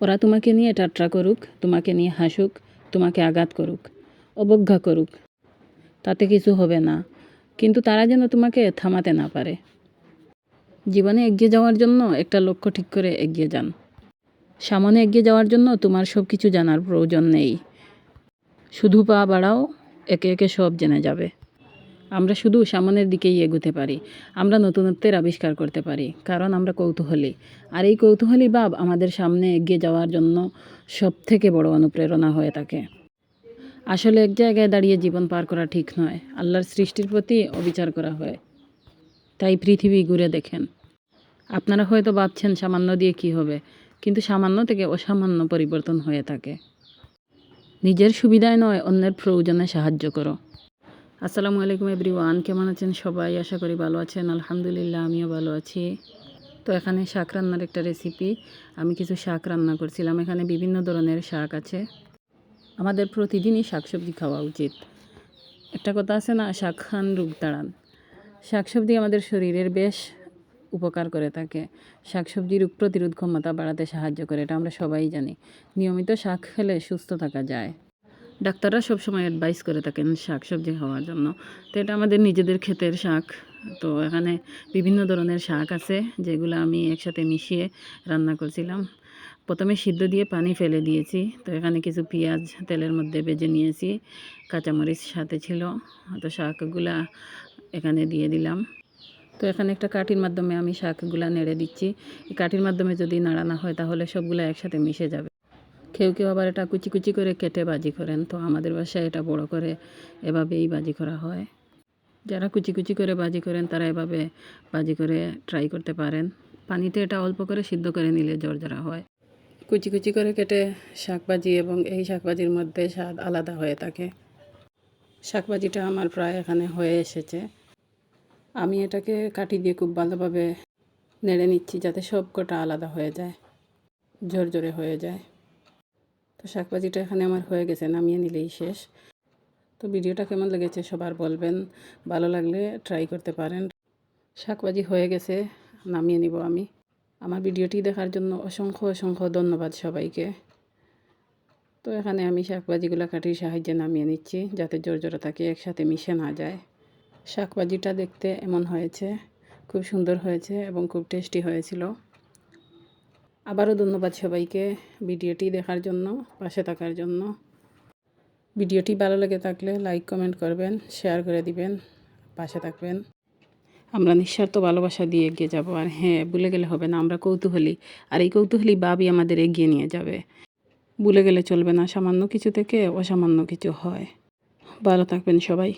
ওরা তোমাকে নিয়ে টাট্রা করুক, তোমাকে নিয়ে হাসুক, তোমাকে আঘাত করুক, অবজ্ঞা করুক। তাতে কিছু হবে না, কিন্তু তারা যেন তোমাকে থামাতে না পারে। জীবনে এগিয়ে যাওয়ার জন্য একটা লক্ষ্য ঠিক করে এগিয়ে যান। সামনে এগিয়ে যাওয়ার জন্য তোমার সব কিছু জানার প্রয়োজন নেই। শুধু পা বাড়াও, একে একে সব জেনে যাবে। আমরা শুধু সামনের দিকেই এগোতে পারি। আমরা নতুনত্বের আবিষ্কার করতে পারি, কারণ আমরা কৌতূহলী। আর এই কৌতূহলী ভাব আমাদের সামনে এগিয়ে যাওয়ার জন্য সব থেকে বড় অনুপ্রেরণা হয়ে থাকে। আসলে এক জায়গায় দাঁড়িয়ে জীবন পার করা ঠিক নয়, আল্লাহর সৃষ্টির প্রতি অবিচার করা হয়। তাই পৃথিবী ঘুরে দেখেন। আপনারা হয়তো ভাবছেন, সামান্য দিয়ে কি হবে? কিন্তু সামান্য থেকে অসামান্য পরিবর্তন হয়ে থাকে। নিজের সুবিধায় নয়, অন্যের প্রয়োজনে সাহায্য করো। আসসালামু আলাইকুম এভরিওয়ান, কেমন আছেন সবাই? আশা করি ভালো আছেন, আলহামদুলিল্লাহ আমিও ভালো আছি। তো এখানে শাক রান্নার একটা রেসিপি আমি কিছু শাক রান্না করছিলাম। এখানে বিভিন্ন ধরনের শাক আছে। আমাদের প্রতিদিনই শাকসবজি খাওয়া উচিত। একটা কথা আছে না, শাক খান রোগ তাড়ান শাকসবজি আমাদের শরীরের বেশ উপকার করে থাকে। শাকসবজি রোগ প্রতিরোধ ক্ষমতা বাড়াতে সাহায্য করে, এটা আমরা সবাই জানি। নিয়মিত শাক খেলে সুস্থ থাকা যায়। ডাক্তাররা সবসময় অ্যাডভাইস করে থাকেন শাক সবজি খাওয়ার জন্য। তো এটা আমাদের নিজেদের ক্ষেতের শাক। তো এখানে বিভিন্ন ধরনের শাক আছে, যেগুলো আমি একসাথে মিশিয়ে রান্না করছিলাম। প্রথমে সিদ্ধ দিয়ে পানি ফেলে দিয়েছি। তো এখানে কিছু পেঁয়াজ তেলের মধ্যে ভেজে নিয়েছি। কাঁচামরিচ সাথে ছিল। তো শাকগুলা এখানে দিয়ে দিলাম। তো এখানে একটা কাঠির মাধ্যমে আমি শাকগুলা নেড়ে দিচ্ছি। এই কাঠির মাধ্যমে যদি নাড়ানো হয়, তাহলে সবগুলো একসাথে মিশে যাবে। কেউ কেউ আবার এটা কুচি কুচি করে কেটে বাজি করেন। তো আমাদের বাসায় এটা বড় করে এভাবেই বাজি করা হয়। যারা কুচি কুচি করে বাজি করেন, তারা এভাবে বাজি করে ট্রাই করতে পারেন। পানিতে এটা অল্প করে সিদ্ধ করে নিলে জর্জরা হয়। কুচি কুচি করে কেটে শাকবাজি এবং এই শাকবাজির মধ্যে স্বাদ আলাদা হয়ে থাকে। শাকবাজিটা আমার প্রায় এখানে হয়ে এসেছে। আমি এটাকে কাটি দিয়ে খুব ভালোভাবে নেড়ে নিচ্ছি যাতে সব কটা আলাদা হয়ে যায়, ঝরঝরে হয়ে যায়। তো শাকভাজিটা এখানে আমার হয়ে গেছে, নামিয়ে নিলেই শেষ। তো ভিডিওটা কেমন লেগেছে সবার বলবেন, ভালো লাগলে ট্রাই করতে পারেন। শাকভাজি হয়ে গেছে, নামিয়ে নিব আমি। আমার ভিডিওটি দেখার জন্য অসংখ্য অসংখ্য ধন্যবাদ সবাইকে। তো এখানে আমি শাকভাজিগুলো কাটির সাহায্যে নামিয়ে নিচ্ছি, যাতে জোর থাকে একসাথে মিশে না যায়। শাকভাজিটা দেখতে এমন হয়েছে, খুব সুন্দর হয়েছে এবং খুব টেস্টি হয়েছিল। আবারও ধন্যবাদ সবাইকে ভিডিওটি দেখার জন্য, পাশে থাকার জন্য। ভিডিওটি ভালো লেগে থাকলে লাইক, কমেন্ট করবেন, শেয়ার করে দিবেন, পাশে থাকবেন। আমরা নিঃস্বার্থ ভালোবাসা দিয়ে এগিয়ে যাব, আর হ্যাঁ ভুলে গেলে হবে না, আমরা কৌতূহলী। আর এই কৌতূহলী বাবই আমাদের এগিয়ে নিয়ে যাবে। ভুলে গেলে চলবে না, সামান্য কিছু থেকে অসামান্য কিছু হয়। ভালো থাকবেন সবাই।